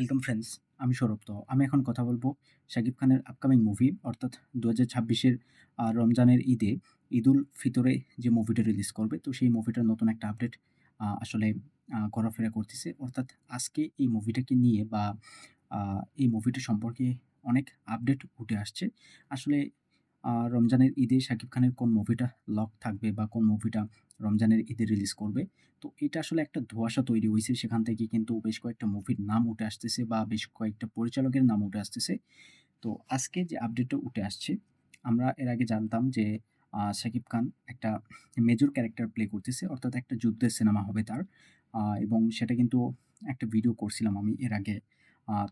Welcome friends আমি সৌরভ তো। আমি এখন কথা বলব শাকিব খানের আপকামিং মুভি অর্থাৎ দু হাজার ছাব্বিশের রমজানের ঈদে ঈদুল ফিতরে যে মুভিটা রিলিজ করবে, তো সেই মুভিটার নতুন একটা আপডেট আসলে ঘোরাফেরা করতেছে। অর্থাৎ আজকে এই মুভিটাকে নিয়ে বা এই মুভিটা সম্পর্কে অনেক আপডেট উঠে আসছে। আসলে রমজানের ঈদে শাকিব খানের কোন মুভিটা লক থাকবে বা কোন মুভিটা রমজানের ঈদে রিলিজ করবে? তো এটা আসলে একটা ধোঁয়াশা তৈরি হয়েছে। সেখান থেকে কিন্তু বেশ কয়েকটা মুভির নাম উঠে আসতেছে বা বেশ কয়েকটা পরিচালকের নাম উঠে আসতেছে। তো আজকে যে আপডেটটা উঠে আসছে, আমরা এর আগে জানতাম যে শাকিব খান একটা মেজর ক্যারেক্টার প্লে করতেছে, অর্থাৎ একটা যুদ্ধের সিনেমা হবে তার। এবং সেটা কিন্তু একটা ভিডিও করছিলাম আমি এর আগে।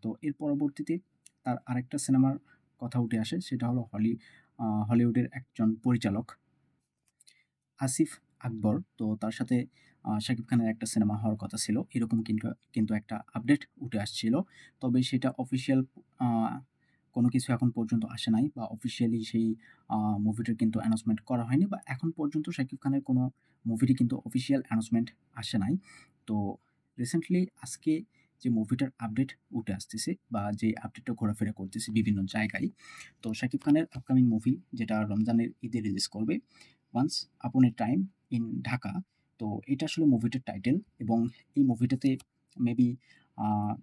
তো এর পরবর্তীতে তার আরেকটা সিনেমার কথা উঠে আসে, সেটা হলো হলি হলিউডের একজন পরিচালক। আসিফ আকবর, তো তার সাথে শাকিব খানের একটা সিনেমা হওয়ার কথা ছিল। এরকম কিন্তু কিন্তু একটা আপডেট উঠে আসছিল। তবে সেটা অফিসিয়াল কোনো কিছু এখন পর্যন্ত আসে নাই বা অফিসিয়ালি সেই মুভিটার কিন্তু অ্যানাউন্সমেন্ট করা হয়নি বা এখন পর্যন্ত শাকিব খানের কোনো মুভিটি কিন্তু অফিসিয়াল অ্যানাউন্সমেন্ট আসে নাই। তো রিসেন্টলি আজকে যে মুভিটার আপডেট উঠে আসতেছে বা যে আপডেটটা ঘোরাফেরা করতেছে বিভিন্ন জায়গায়। তো শাকিব খানের আপকামিং মুভি যেটা রমজানের ঈদে রিলিজ করবে once upon A time in Dhaka তো এটা আসলে মুভিটার টাইটেল এবং এই মুভিটাতে মেবি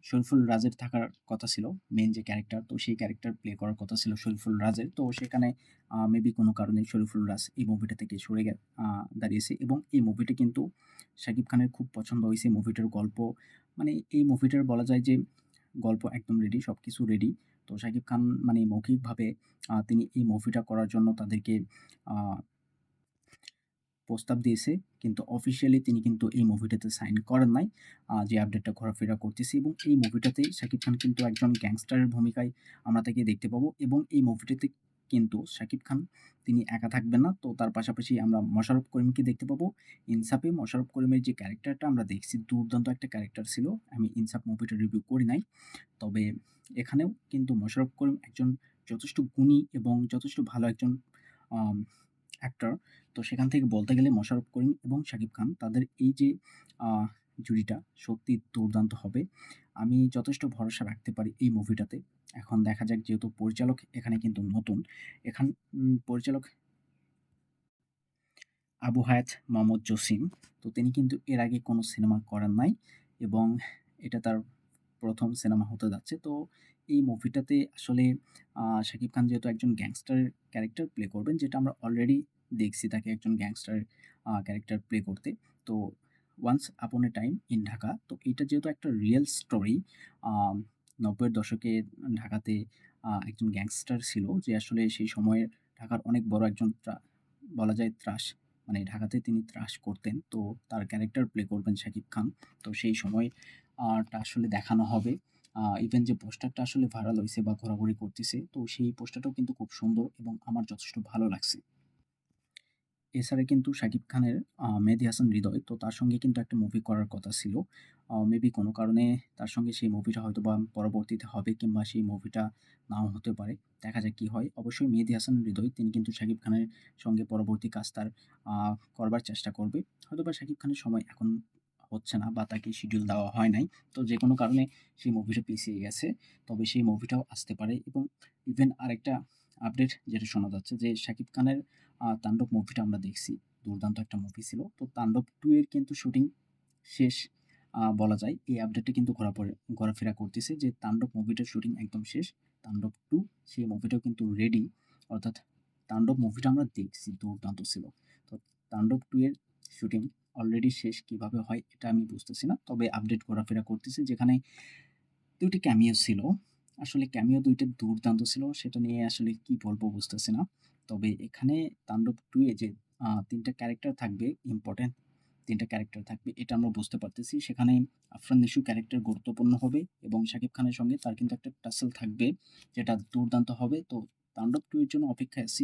শরীফুল রাজের থাকার কথা ছিল মেন যে ক্যারেক্টার তো সেই ক্যারেক্টার প্লে করার কথা ছিল শরীফুল রাজের। তো সেখানে মেবি কোনো কারণে শরীফুল রাজ এই মুভিটা থেকে সরে গে দাঁড়িয়েছে। এবং এই মুভিটা কিন্তু শাকিব খানের খুব পছন্দ হয়েছে মুভিটার গল্প মানে এই মুভিটার বলা যায় যে গল্প একদম রেডি সব কিছু রেডি তো শাকিব খান মানে মৌখিকভাবে তিনি এই মুভিটা করার জন্য তাদেরকে প্রস্তাব দিয়েছে, কিন্তু অফিসিয়ালি তিনি কিন্তু এই মুভিটাতে সাইন করেন নাই। যে আপডেটটা ঘোরাফেরা করতেছি এবং এই মুভিটাতে শাকিব খান কিন্তু একজন গ্যাংস্টারের ভূমিকায় আমরা তাকে দেখতে পাবো এবং এই মুভিটাতে কিন্তু শাকিব খান তিনি একা থাকবেন না। তো তার পাশাপাশি আমরা মশারফ করিমকে দেখতে পাবো। ইনসাফে মশারফ করিমের যে ক্যারেক্টারটা আমরা দেখছি, দুর্দান্ত একটা ক্যারেক্টার ছিল। আমি ইনসাফ মুভিটা রিভিউ করি নাই। তবে এখানেও কিন্তু মশারফ করিম একজন যথেষ্ট গুণী এবং যথেষ্ট ভালো একজন অ্যাক্টর তো সেখান থেকে বলতে গেলে মোশাররফ করিম এবং শাকিব খান তাদের এই যে জুড়িটা সত্যি দুর্দান্ত হবে। আমি যথেষ্ট ভরসা রাখতে পারি এই মুভিটাতে এখন দেখা যাক যেহেতু পরিচালক এখানে কিন্তু নতুন। এখান পরিচালক আবু হায়াত মোহাম্মদ জসিম। তো তিনি কিন্তু এর আগে কোনো সিনেমা করেন নাই এবং এটা তার প্রথম সিনেমা হতে যাচ্ছে। তো এই মুভিটাতে আসলে শাকিব খান যেহেতু একজন গ্যাংস্টার ক্যারেক্টার প্লে করবেন, যেটা আমরা অলরেডি দেখছি তাকে একজন গ্যাংস্টার ক্যারেক্টার প্লে করতে। তো once upon A time in Dhaka, তো এটা যেহেতু একটা রিয়েল স্টোরি নব্বইয়ের দশকে ঢাকাতে একজন গ্যাংস্টার ছিল, যে আসলে সেই সময়ে ঢাকার অনেক বড় একজন বলা যায় ত্রাস মানে ঢাকাতে তিনি ত্রাস করতেন। তো তার ক্যারেক্টার প্লে করবেন শাকিব খান। তো সেই সময়টা আসলে দেখানো হবে। ইভেন যে পোস্টারটা আসলে ভাইরাল হয়েছে বা ঘোরাঘুরি করতেছে, তো সেই পোস্টারটাও কিন্তু খুব সুন্দর এবং আমার যথেষ্ট ভালো লাগছে। এছাড়া কিন্তু শাকিব খানের মেহেদি হাসান হৃদয়, তো তার সঙ্গে কিন্তু একটা মুভি করার কথা ছিল। মেবি কোনো কারণে তার সঙ্গে সেই মুভিটা হয়তো বা পরবর্তীতে হবে কিংবা সেই মুভিটা নাও হতে পারে। দেখা যাক কী হয়। অবশ্যই মেহেদি হাসান হৃদয়, তিনি কিন্তু শাকিব খানের সঙ্গে পরবর্তী কাজ তার করবার চেষ্টা করবে। হয়তো বা শাকিব খানের সময় এখন হচ্ছে না বা তাকে শিডিউল দেওয়া হয় নাই। তো যে কোনো কারণে সেই মুভিটা পিছিয়ে গেছে। তবে সেই মুভিটাও আসতে পারে এবং ইভেন আরেকটা আপডেট যেটা শোনা যাচ্ছে যে শাকিব খানের তাণ্ডব মুভিটা আমরা দেখছি। দুর্দান্ত একটা মুভি ছিল। তো তাণ্ডব টু এর কিন্তু শুটিং শেষ বলা যায়। এই আপডেটটা কিন্তু ঘোরা পরে ঘোরাফেরা করতেছে যে তাণ্ডব মুভিটার শুটিং একদম শেষ। তাণ্ডব টু সেই মুভিটাও কিন্তু রেডি অর্থাৎ তাণ্ডব মুভিটা আমরা দেখছি, দুর্দান্ত ছিল। তো তাণ্ডব টু এর শুটিং অলরেডি শেষ কীভাবে হয় এটা আমি বুঝতেছি না। তবে আপডেট ঘোরাফেরা করতেছি যেখানে দুটি ক্যামিও ছিল। আসলে ক্যামিও দুইটা দুর্দান্ত ছিল, সেটা নিয়ে আসলে কি বলব বুঝতেছি না। তবে এখানে তাণ্ডব টু এ যে তিনটা ক্যারেক্টার থাকবে ইম্পর্টেন্ট তিনটা ক্যারেক্টার থাকবে, এটা আমরা বুঝতে পারতেছি। সেখানে আফরান নিশু ক্যারেক্টার গুরুত্বপূর্ণ হবে এবং শাকিব খানের সঙ্গে তার কিন্তু একটা টাসেল থাকবে, যেটা দুর্দান্ত হবে। তো তাণ্ডব টু এর জন্য অপেক্ষায় আছি।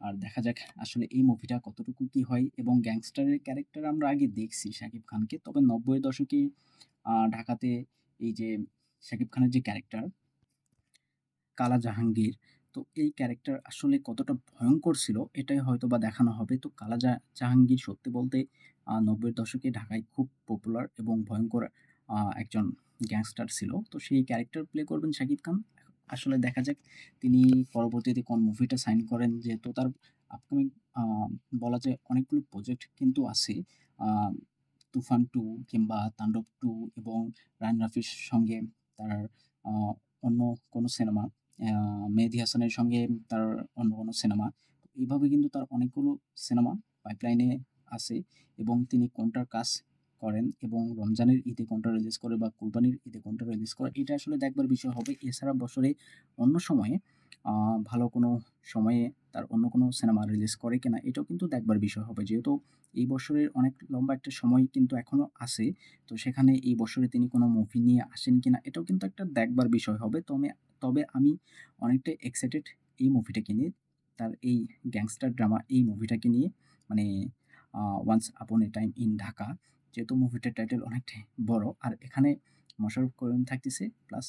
আর দেখা যাক আসলে এই মুভিটা কতটুকু কি হয় এবং গ্যাংস্টারের ক্যারেক্টার আমরা আগে দেখছি শাকিব খানকে, তবে নব্বই দশকে ঢাকাতে এই যে শাকিব খানের যে ক্যারেক্টার কালা জাহাঙ্গীর, তো এই ক্যারেক্টার আসলে কতটা ভয়ঙ্কর ছিল এটাই হয়তো বা দেখানো হবে তো কালা জাহাঙ্গীর সত্যি বলতে নব্বইয়ের দশকে ঢাকায় খুব পপুলার এবং ভয়ঙ্কর একজন গ্যাংস্টার ছিল। তো সেই ক্যারেক্টার প্লে করবেন শাকিব খান। আসলে দেখা যাক তিনি পরবর্তীতে কোন মুভিটা সাইন করেন যেহেতু তার আপকামিং বলা যায় অনেকগুলো প্রজেক্ট কিন্তু আছে। 'তুফান টু কিংবা 'তাণ্ডব টু এবং রায়ান রাফির সঙ্গে তার অন্য কোনো সিনেমা, মেহেদী হাসানের সঙ্গে তার অন্য কোনো সিনেমা। এভাবে কিন্তু তার অনেকগুলো সিনেমা পাইপলাইনে আছে এবং তিনি কোনটার কাজ করেন এবং রমজানের ঈদে কোনটা রিলিজ করে বা কোরবানির ঈদে কোনটা রিলিজ করে, এটা আসলে দেখবার বিষয় হবে। এছাড়া বছরে অন্য সময়ে ভালো কোনো সময়ে তার অন্য কোনো সিনেমা রিলিজ করে কিনা, এটাও কিন্তু দেখবার বিষয় হবে। যেহেতু এই বছরের অনেক লম্বা একটা সময় কিন্তু এখনও আছে। তো সেখানে এই বছরে তিনি কোনো মুভি নিয়ে আসেন কিনা, এটাও কিন্তু একটা দেখবার বিষয় হবে। তবে তবে আমি অনেকটাই এক্সাইটেড এই মুভিটাকে নিয়ে। তার এই গ্যাংস্টার ড্রামা এই মুভিটাকে নিয়ে মানে 'once upon A time in Dhaka' যেহেতু মুভিটার টাইটেল অনেকটাই বড়। আর এখানে মোশাররফ করিম থাকতেছে প্লাস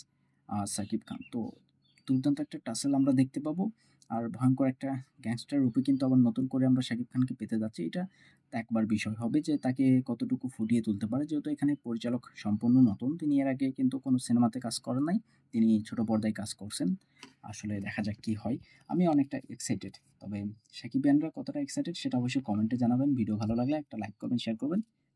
আ শাকিব খান। তো দুর্দান্ত একটা টাসেল আমরা দেখতে পাবো। আর ভয়ংকর একটা গ্যাংস্টার রূপে কিন্তু আবার নতুন করে আমরা শাকিব খানকে পেতে যাচ্ছি। এটা একবার বিষয় হবে যে তাকে কতটুকু ফুটিয়ে তুলতে পারে। যেহেতু এখানে পরিচালক সম্পূর্ণ নতুন। তিনি এর আগে কিন্তু কোনো সিনেমাতে কাজ করেন নাই। তিনি ছোট পর্দায় কাজ করছেন। আসলে দেখা যাক কি হয়। আমি অনেকটা এক্সাইটেড। তবে শাকিবিয়ানরা কতটা এক্সাইটেড সেটা অবশ্যই কমেন্টে জানাবেন। ভিডিও ভালো লাগলে একটা লাইক করবেন, শেয়ার করবেন।